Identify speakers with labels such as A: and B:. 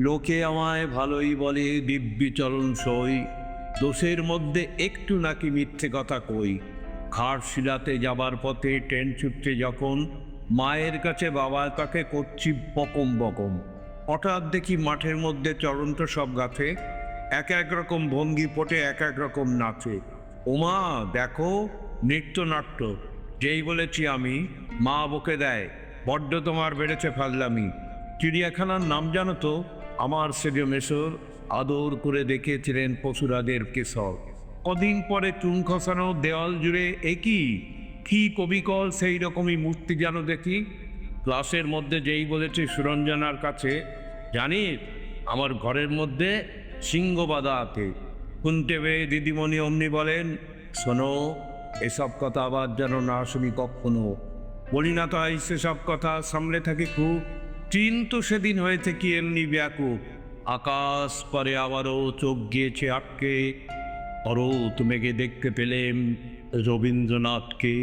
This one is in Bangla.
A: লোকে আমায় ভালোই বলে, দিব্যি চরণ সই। দোষের মধ্যে একটু নাকি মিথ্যে কথা কই। খাট শিলাতে যাবার পথে ট্রেন ছুটছে যখন, মায়ের কাছে বাবা তাকে করছি বকম বকম। হঠাৎ দেখি মাঠের মধ্যে চরন্ত সব গাছে, এক এক রকম ভঙ্গি পটে এক এক রকম নাচে। ওমা, দেখো, নৃত্যনাট্য, যেই বলেছি আমি, মা বকে দেয়, বড্ড তোমার বেড়েছে ফাজলামি। চিড়িয়াখানার নাম জানো তো? আমার সেজে মেশর আদর করে দেখেছিলেন পশুরাদের কেশর। কদিন পরে চুন খসানো দেওয়াল জুড়ে একই কি? কবিকল সেই রকমই মূর্তি যেন দেখি? ক্লাসের মধ্যে যেই বলেছে সুরঞ্জনার কাছে জানিস আমার ঘরের মধ্যে সিংহ বাঁধা আছে। শুনতে পেয়ে দিদিমণি অমনি বলেন, শোনো, এসব কথা আবার যেন না শুনি কখনো। বলি না তাই সেসব কথা সামলে থাকি খুব। কিন্তু সেদিন হয়েছে কি এমনি ব্যাকুপ আকাশ পরে আবারও চোখ গিয়েছে আটকে। অরো তুমেকে দেখতে পেলেম রবীন্দ্রনাথকে।